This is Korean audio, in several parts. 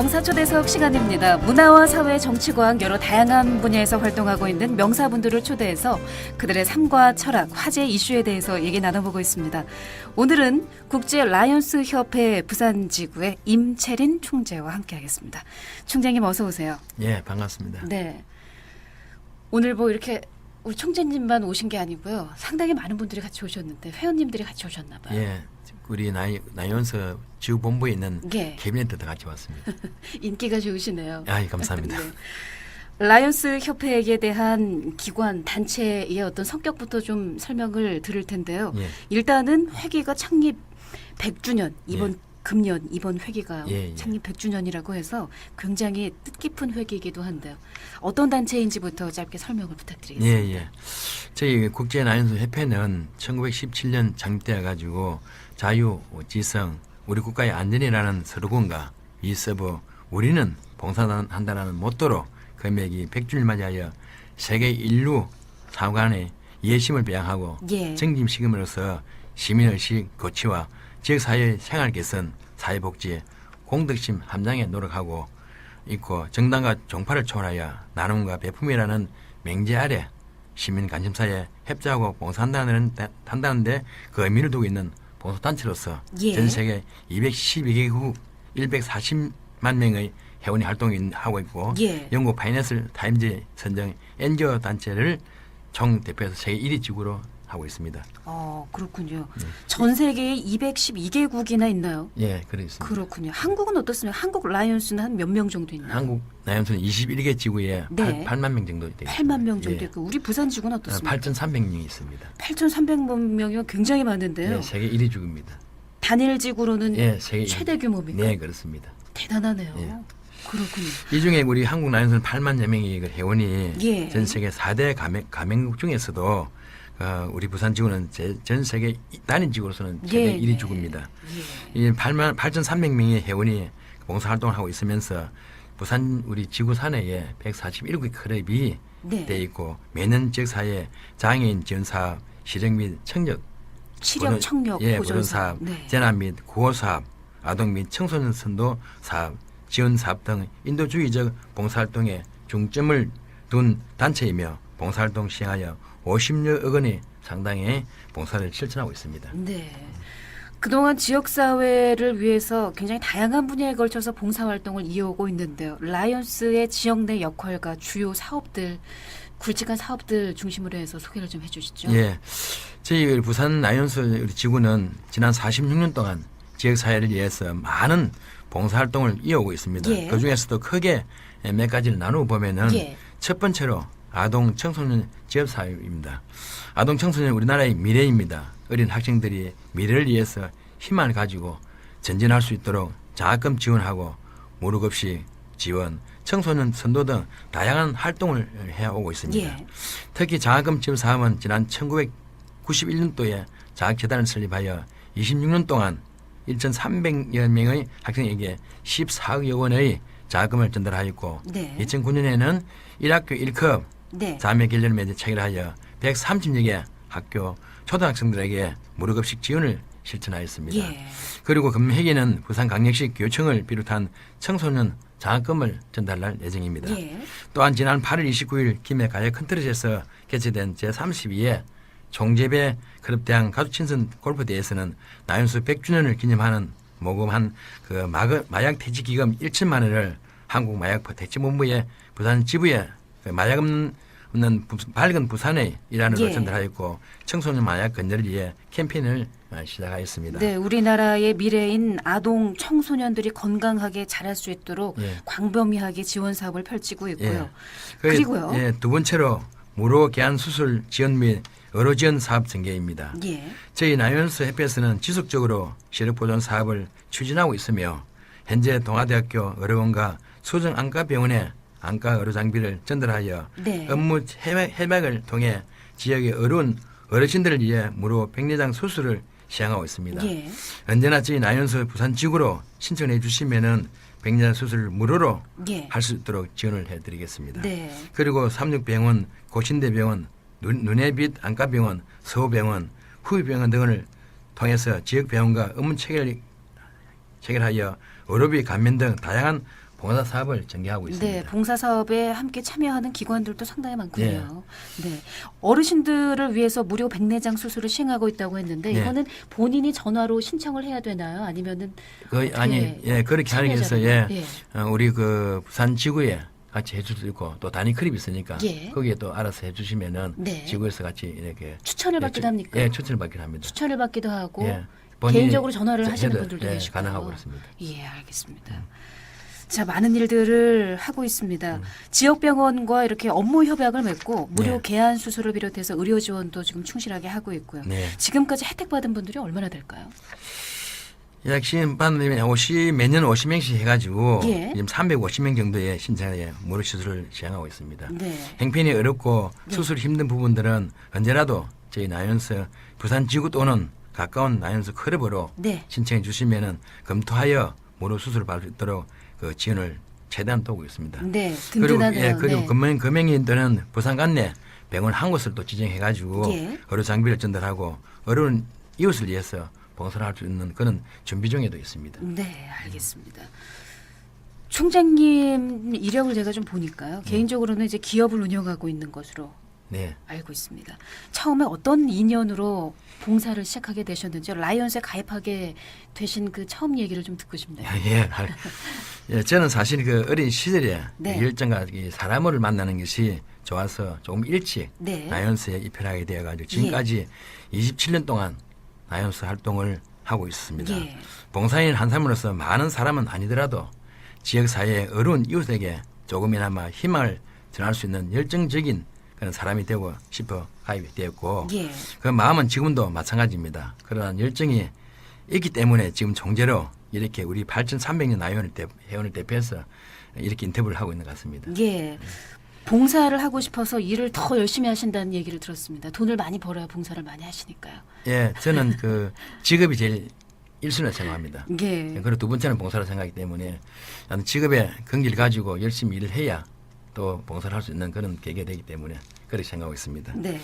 명사초대석 시간입니다. 문화와 사회, 정치과학 여러 다양한 분야에서 활동하고 있는 명사분들을 초대해서 그들의 삶과 철학, 화제 이슈에 대해서 얘기 나눠보고 있습니다. 오늘은 국제 라이언스 협회 부산 지구의 임채린 총재와 함께하겠습니다. 총재님 어서 오세요. 예, 반갑습니다. 네. 오늘 뭐 이렇게 우리 총재님만 오신 게 아니고요. 상당히 많은 분들이 같이 오셨는데 회원님들이 같이 오셨나 봐요. 예, 우리 나이 나이원서 지구본부에 있는 예. 캐비넷도 같이 왔습니다. 인기가 좋으시네요. 아, 예, 감사합니다. 네. 라이언스 협회에 대한 기관 단체의 어떤 성격부터 좀 설명을 드릴 텐데요. 예, 일단은 회계가 창립 100주년 이번 예. 금년 이번 회기가 예, 예. 창립 100주년이라고 해서 굉장히 뜻깊은 회기이기도 한데요. 어떤 단체인지부터 짧게 설명을 예, 부탁드리겠습니다. 예. 저희 국제 나이원서 협회는 1917년 창립되어 가지고 자유, 지성, 우리 국가의 안전이라는 슬로건과 이 서브 우리는 봉사한다라는 모토로 금액이 100주를 맞이하여 세계 인류 사관의 예심을 배양하고 예. 정짐시킴으로써 시민의식 고취와 지역사회 생활 개선, 사회복지, 공덕심 함장에 노력하고 있고 정당과 종파를 초월하여 나눔과 배품이라는 맹제 아래 시민 관심사에 협조하고 봉사한다는 한다는데 그 의미를 두고 있는 봉사단체로서 예. 전 세계 212개국 140만 명의 회원이 활동하고 있고 예. 영국 파이낸스 타임즈 선정 NGO 단체를 총 대표해서 세계 1위 지구로 하고 있습니다. 어, 그렇군요. 네. 전 세계에 212개국이나 있나요? 예, 그렇습니다. 그렇군요. 한국은 어떻습니까? 한국 라이언스는 한 몇 명 정도 있나요? 한국 나염수는 21개 지구에 네. 8, 만명 정도 되겠습니다. 8만 명 정도 예. 있고 우리 부산 지구는 어떻습니까? 8,300명이 있습니다. 8,300명이면 굉장히 많은데요. 네, 세계 1위 지구입니다. 단일 지구로는 예, 세계 최대 1위. 규모입니까? 네, 그렇습니다. 대단하네요. 예. 그렇군요. 이 중에 우리 한국 나염수는 8만여 명의 그 회원이 예. 전 세계 4대 가맹, 가맹국 중에서도 어, 우리 부산 지구는 제, 전 세계 단위 지구로서는 최대 예, 1위 네. 지구입니다. 예. 이 8만 8,300명의 회원이 봉사활동을 하고 있으면서 부산 우리 지구 사내에 141개 클럽이 네. 돼 있고 매년 지역 사회 장애인 지원 사업, 실력 및 청력, 보존- 청력 예, 보존. 사업, 네. 재난 및 구호 사업, 아동 및 청소년 선도 사업, 지원 사업 등 인도주의적 봉사활동에 중점을 둔 단체이며 봉사활동 시행하여 50여억 원의 상당의 봉사를 실천하고 있습니다. 네. 그동안 지역 사회를 위해서 굉장히 다양한 분야에 걸쳐서 봉사 활동을 이어오고 있는데요. 라이언스의 지역 내 역할과 주요 사업들, 굵직한 사업들 중심으로 해서 소개를 좀 해주시죠. 예. 저희 부산 라이온스 우리 지구는 지난 46년 동안 지역 사회를 위해서 많은 봉사 활동을 이어오고 있습니다. 예. 그 중에서도 크게 몇 가지를 나누어 보면은 예. 첫 번째로 아동 청소년 지역 사회입니다. 아동 청소년 우리나라의 미래입니다. 어린 학생들이 미래를 위해서 희망을 가지고 전진할 수 있도록 장학금 지원하고 무릎 없이 지원, 청소년 선도 등 다양한 활동을 해오고 있습니다. 예. 특히 장학금 지원 사업은 지난 1991년도에 장학재단을 설립하여 26년 동안 1,300여 명의 학생에게 14억여 원의 장학금을 전달하였고 네. 2009년에는 1학교 1급 네. 자매 결례를 맺어 체결하여 130여 개 학교 초등학생들에게 무료급식 지원을 실천하였습니다. 예. 그리고 금해기는 부산광역시 교육청을 비롯한 청소년 장학금을 전달할 예정입니다. 예. 또한 지난 8월 29일 김해 가요 컨트롤에서 개최된 제32회 종재배 클럽대항 가족친선 골프대회에서는 나연수 100주년을 기념하는 모금한 그 마약 퇴치 기금 1천만 원을 한국 마약 대치본부의 부산 지부에 그 마약 없는 없는 부- 밝은 부산의 일환으로 예. 전달하였고 청소년 마약 건전을 위해 캠페인을 어, 시작하였습니다. 네, 우리나라의 미래인 아동 청소년들이 건강하게 자랄 수 있도록 예. 광범위하게 지원 사업을 펼치고 있고요. 그, 그리고요. 예, 두 번째로 무료 개안 수술 지원 및 의료 지원 사업 전개입니다. 예. 저희 나이언스 협회에서는 지속적으로 시력 보존 사업을 추진하고 있으며 현재 동아대학교 의료원과 수정 안과병원에 안과 의료 장비를 전달하여 네. 업무 협약- 협약 을 통해 지역의 어려운 어르신들을 위해 무료 백내장 수술을 시행하고 있습니다. 예. 언제나 저희 나이언스 부산 지구로 신청해 주시면은 백내장 수술을 무료로 예. 할수 있도록 지원을 해드리겠습니다. 네. 그리고 삼육병원, 고신대병원, 눈, 눈의 빛 안과병원, 서울병원, 후유병원 등을 통해서 지역 병원과 업무 체결, 체결하여 의료비 감면 등 다양한 봉사 사업을 전개하고 있습니다. 네, 봉사 사업에 함께 참여하는 기관들도 상당히 많군요. 네. 어르신들을 위해서 무료 백내장 수술을 시행하고 있다고 했는데 네. 이거는 본인이 전화로 신청을 해야 되나요? 아니면은 어떻게 아니 예 그렇게 하기 위해서 예, 예. 어, 우리 그 부산 지구에 같이 해줄 수 있고 또 단위 클립 있으니까 예. 거기에 또 알아서 해주시면은 네. 지구에서 같이 이렇게 추천을 예, 받기도 추- 합니까? 예 추천을 받기도 합니다. 추천을 받기도 하고 예. 개인적으로 전화를 하시는 분들도 예, 계시고 가능하고 그렇습니다. 예, 알겠습니다. 자, 많은 일들을 하고 있습니다. 음. 지역병원과 이렇게 업무 협약을 맺고 무료 네. 개안 수술을 비롯해서 의료 지원도 지금 충실하게 하고 있고요. 네. 지금까지 혜택 받은 분들이 얼마나 될까요? 약 신반님이 50 매년 50명씩 해가지고 예. 지금 350명 정도의 신청에 무료 시술을 시행하고 있습니다. 네. 행편이 어렵고 네. 수술 힘든 부분들은 언제라도 저희 나연스 부산 지구 또는 가까운 나연스 클럽으로 네. 신청해 주시면은 검토하여 무료 수술을 있도록 그 지원을 최대한 도우고 있습니다. 네. 그리고. 예, 그리고 네. 금명 금명인들은 부산 관내 병원 한 곳을 또 지정해 가지고 예. 의료 장비를 전달하고 어려운 이웃을 위해서 봉사를 할수 있는 그런 준비 중에도 있습니다. 네, 알겠습니다. 총장님 이력을 제가 좀 보니까요. 개인적으로는 이제 기업을 운영하고 있는 것으로 네. 알고 있습니다. 처음에 어떤 인연으로 봉사를 시작하게 되셨는지 라이온스에 가입하게 되신 그 처음 얘기를 좀 듣고 싶네요. 예, 알- 예, 저는 사실 그 어린 시절에 네. 그 열정과 이 사람을 만나는 것이 좋아서 조금 일찍 네. 나연스에 입회하게 되어가지고 지금까지 27년 동안 나연스 활동을 하고 있습니다. 예. 봉사인 한 사람으로서 많은 사람은 아니더라도 지역 사회의 어려운 이웃에게 조금이나마 희망을 전할 수 있는 열정적인 그런 사람이 되고 싶어 가입이 되었고 예. 그 마음은 지금도 마찬가지입니다. 그러한 열정이 있기 때문에 지금 종제로 이렇게 우리 8,300년 나회원을 대, 회원을 대표해서 이렇게 인터뷰를 하고 있는 것 같습니다. 예. 봉사를 하고 싶어서 일을 더 열심히 하신다는 얘기를 들었습니다. 돈을 많이 벌어야 봉사를 많이 하시니까요. 예, 저는 그 직업이 제일 1순위로 생각합니다. 예. 그리고 두 번째는 봉사를 생각하기 때문에 나는 직업의 근기를 가지고 열심히 일을 해야 또 봉사를 할 수 있는 그런 계기가 되기 때문에 그렇게 생각하고 있습니다. 네.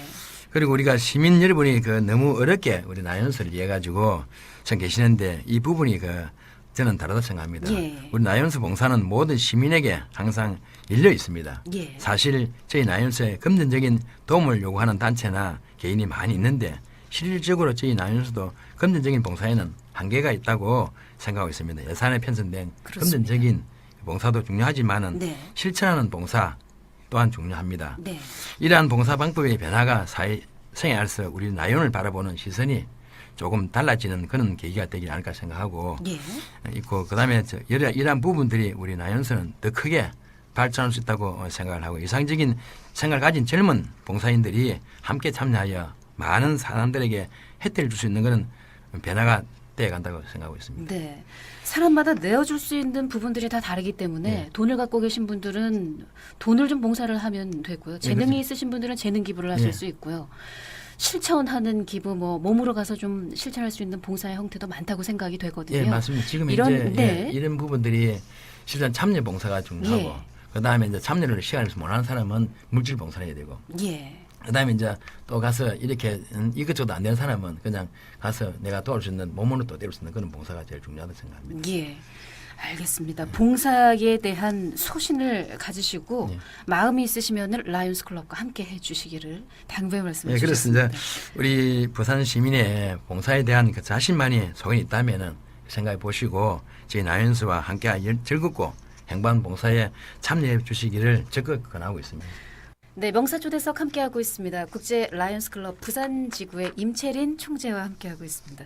그리고 우리가 시민 여러분이 그 너무 어렵게 우리 나연스를 이해 가지고 참 계시는데 이 부분이 그 저는 다르다 생각합니다. 예. 우리 나연스 봉사는 모든 시민에게 항상 열려 있습니다. 예. 사실 저희 나연스에 금전적인 도움을 요구하는 단체나 개인이 많이 있는데 실질적으로 저희 나연스도 금전적인 봉사에는 한계가 있다고 생각하고 있습니다. 예산에 편성된 그렇습니다. 금전적인 봉사도 중요하지만은 네. 실천하는 봉사 또한 중요합니다. 네. 이러한 봉사 방법의 변화가 사회 생활에서 우리 나연을 바라보는 시선이 조금 달라지는 그런 계기가 되지 않을까 생각하고 예. 있고 그다음에 저 이러- 이러한 부분들이 우리 나연서는 더 크게 발전할 수 있다고 어, 생각을 하고 이상적인 생각을 가진 젊은 봉사인들이 함께 참여하여 많은 사람들에게 혜택을 줄 수 있는 그런 변화가 되어 간다고 생각하고 있습니다. 네. 사람마다 내어줄 수 있는 부분들이 다 다르기 때문에 네. 돈을 갖고 계신 분들은 돈을 좀 봉사를 하면 되고요. 재능이 그렇죠. 있으신 분들은 재능 기부를 하실 네. 수 있고요. 실천하는 기부, 뭐 몸으로 가서 좀 실천할 수 있는 봉사의 형태도 많다고 생각이 되거든요. 예, 맞습니다. 지금 이런- 이제 네. 예, 이런 부분들이 실전 참여 봉사가 중요하고 예. 그다음에 이제 참여를 시간에서 못하는 사람은 물질 봉사를 해야 되고 예. 그다음에 이제 또 가서 이렇게 음, 이것저것 안 되는 사람은 그냥 가서 내가 도울 수 있는 몸으로 또 때울 수 있는 그런 봉사가 제일 중요하다고 생각합니다. 예. 알겠습니다. 봉사에 대한 소신을 가지시고 네. 마음이 있으시면 라이온스 클럽과 함께 해 주시기를 당부의 말씀을 예, 주셨습니다. 그렇습니다. 우리 부산 시민의 봉사에 대한 그 자신만이 소원이 있다면은 생각해 보시고 저희 나연수와 함께 열- 즐겁고 행복한 봉사에 참여해 주시기를 적극 권하고 있습니다. 네, 명사초대석 함께하고 있습니다. 국제 라이언스 클럽 부산 지구의 임채린 총재와 함께하고 있습니다.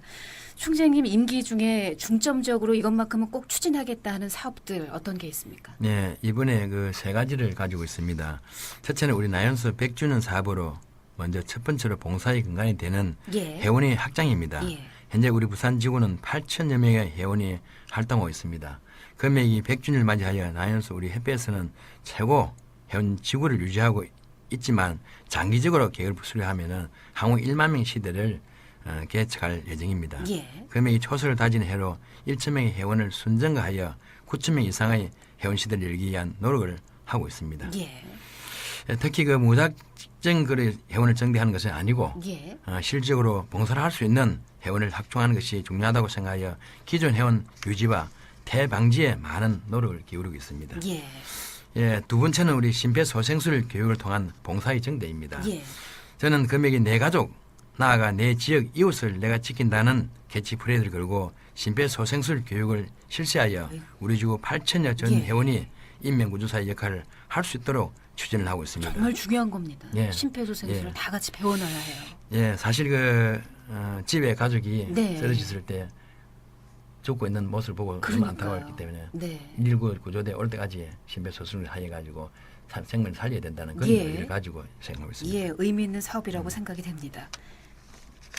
총재님 임기 중에 중점적으로 이것만큼은 꼭 추진하겠다 하는 사업들 어떤 게 있습니까? 네, 이번에 그 세 가지를 가지고 있습니다. 첫째는 우리 나연수 100주년 사업으로 먼저 첫 번째로 봉사의 근간이 되는 예. 회원의 확장입니다. 예. 현재 우리 부산 지구는 8천여 명의 회원이 활동하고 있습니다. 금액이 100주년을 맞이하여 나연수 우리 협회에서는 최고 회원 지구를 유지하고 있지만 장기적으로 계획을 수료하면은 향후 1만 명 시대를 어, 개척할 예정입니다. 예. 금액이 초소를 다진 해로 1천 명의 회원을 순정화하여 9천 명 이상의 회원 시대를 열기 위한 노력을 하고 있습니다. 예. 특히 그 무작정 그 회원을 정대하는 것은 아니고 예. 어, 실질적으로 봉사를 할 수 있는 회원을 확충하는 것이 중요하다고 생각하여 기존 회원 유지와 폐 방지에 많은 노력을 기울이고 있습니다. 예. 예, 두 번째는 우리 심폐소생술 교육을 통한 봉사의 정대입니다. 예. 저는 금액이 내 가족, 나아가 내 지역 이웃을 내가 지킨다는 캐치프레이즈를 걸고 심폐소생술 교육을 실시하여 아이고. 우리 주구 8천여 전 예. 회원이 인명구조사의 역할을 할 수 있도록 추진을 하고 있습니다. 정말 중요한 겁니다. 예. 심폐소생술을 예. 다 같이 배워놔야 해요. 예, 사실 그 어, 집에 가족이 네. 쓰러졌을 때 죽고 있는 모습을 보고 너무 그러니까요. 안타까웠기 때문에 네. 119 구조대 올 때까지 심폐소생술을 하여 가지고 생명을 살려야 된다는 그런 예. 의의를 가지고 생각하고 있습니다. 예, 의미 있는 사업이라고 음. 생각이 됩니다.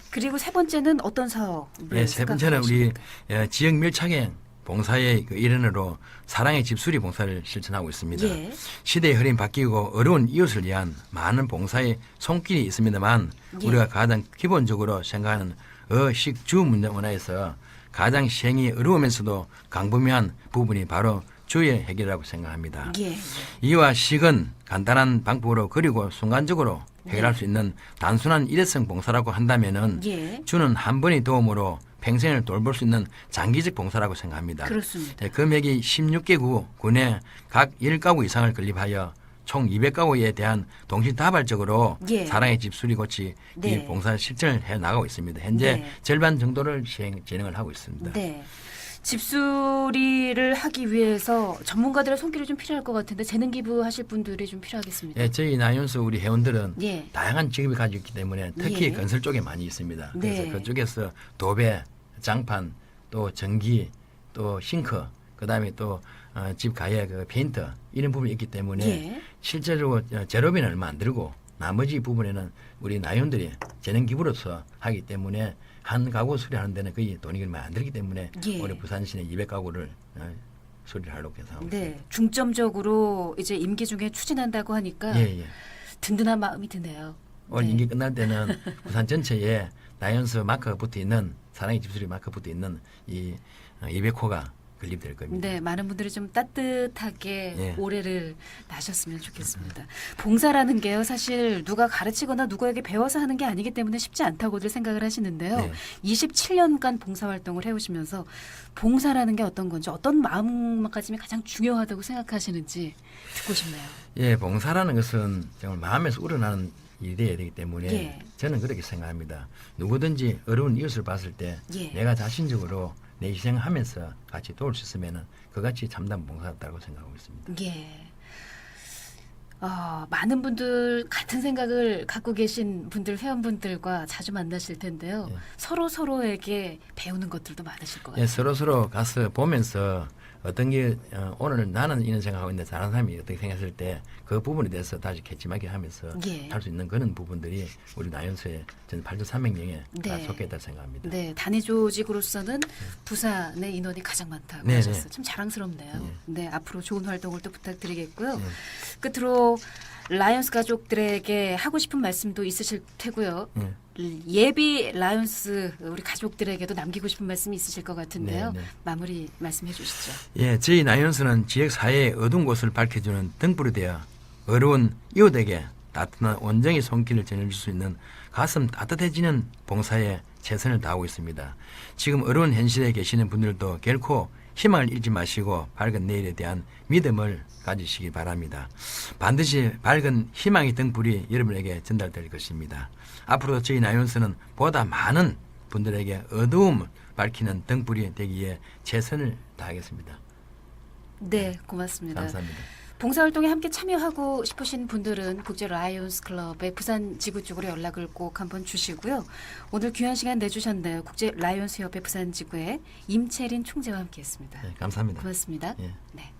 그리고 세 번째는 어떤 사업? 예, 세 번째는 우리 예, 지역 밀착형 봉사의 그 일환으로 사랑의 집 수리 봉사를 실천하고 있습니다. 예. 시대의 흐름 이 바뀌고 어려운 이웃을 위한 많은 봉사의 손길이 있습니다만 예. 우리가 가장 기본적으로 생각하는 어식주 문화에서 가장 시행이 어려우면서도 강분명한 부분이 바로 주의 해결이라고 생각합니다. 예. 이와 식은 간단한 방법으로 그리고 순간적으로 해결할 네. 수 있는 단순한 일회성 봉사라고 한다면은 예. 주는 한 번의 도움으로 평생을 돌볼 수 있는 장기적 봉사라고 생각합니다. 그렇습니다. 네, 금액이 16개구 군에 각 1가구 이상을 건립하여 총 200가구에 대한 동시다발적으로 예. 사랑의 집 수리 고치 네. 이 봉사 실천을 해 나가고 있습니다. 현재 네. 절반 정도를 시행 진행을 하고 있습니다. 네. 집수리를 하기 위해서 전문가들의 손길이 좀 필요할 것 같은데 재능 기부하실 분들이 좀 필요하겠습니다. 예, 저희 나연수 우리 회원들은 예. 다양한 직업을 가지고 있기 때문에 특히 예. 건설 쪽에 많이 있습니다. 그래서 네. 그쪽에서 도배, 장판, 또 전기, 또 싱크, 그다음에 또 어, 집 가해 그 페인트 이런 부분이 있기 때문에 예. 실제로 어, 제로비는 얼마 안 들고 나머지 부분에는 우리 나연들이 재능 기부로서 하기 때문에 한 가구 수리하는 데는 거의 돈이 얼마 안 들기 때문에 예. 올해 부산 시내 200가구를 어, 수리를 하려고 해서 네. 중점적으로 이제 임기 중에 추진한다고 하니까 예, 예. 든든한 마음이 드네요. 올 네. 임기 끝날 때는 부산 전체에 나연수 마크가 붙어 있는 사랑의 집수리 마크 붙어 있는 이 200호가 건립될 겁니다. 네, 많은 분들이 좀 따뜻하게 예. 올해를 나셨으면 좋겠습니다. 봉사라는 게요, 사실 누가 가르치거나 누구에게 배워서 하는 게 아니기 때문에 쉽지 않다고들 생각을 하시는데요. 네. 27년간 봉사 활동을 해오시면서 봉사라는 게 어떤 건지, 어떤 마음가짐이 가장 중요하다고 생각하시는지 듣고 싶네요. 예, 봉사라는 것은 정말 마음에서 우러나는 일이 돼야 되기 때문에 예. 저는 그렇게 생각합니다. 누구든지 어려운 이웃을 봤을 때 예. 내가 자신적으로 내 희생하면서 같이 도울 수 있으면은 그같이 참담 봉사였다고 생각하고 있습니다. 예. 어, 많은 분들 같은 생각을 갖고 계신 분들 회원분들과 자주 만나실 텐데요. 예. 서로 서로에게 배우는 것들도 많으실 것 같아요. 예, 서로 서로 가서 보면서 어떤 게 어, 오늘 나는 이런 생각하고 있는데 다른 사람이 어떻게 생각했을 때 그 부분에 대해서 다시 캐치하게 하면서 예. 할수 있는 그런 부분들이 우리 나연수의 저는 8조 300명에 다 네. 속해 있다 생각합니다. 네, 단위 조직으로서는 부산의 인원이 가장 많다고 네, 하셨어요. 네. 참 자랑스럽네요. 네. 네, 앞으로 좋은 활동을 또 부탁드리겠고요. 네. 끝으로 라이언스 가족들에게 하고 싶은 말씀도 있으실 테고요. 예. 예비 라이언스 우리 가족들에게도 남기고 싶은 말씀이 있으실 것 같은데요. 네, 네. 마무리 말씀해 주시죠. 예, 저희 나연수는 지역 사회의 어두운 곳을 밝혀주는 등불이 되어 어려운 이웃에게 따뜻한 온정의 손길을 전해줄 수 있는 가슴 따뜻해지는 봉사에 최선을 다하고 있습니다. 지금 어려운 현실에 계시는 분들도 결코 희망을 잃지 마시고 밝은 내일에 대한 믿음을 가지시기 바랍니다. 반드시 밝은 희망의 등불이 여러분에게 전달될 것입니다. 앞으로 저희 나연수는 보다 많은 분들에게 어두움을 밝히는 등불이 되기에 최선을 다하겠습니다. 네, 고맙습니다. 감사합니다. 봉사활동에 함께 참여하고 싶으신 분들은 국제 라이온스 클럽의 부산 지구 쪽으로 연락을 꼭 한번 주시고요. 오늘 귀한 시간 내주셨네요. 국제 라이온스 협회 부산 지구의 임채린 총재와 함께했습니다. 네, 감사합니다. 고맙습니다. 예. 네.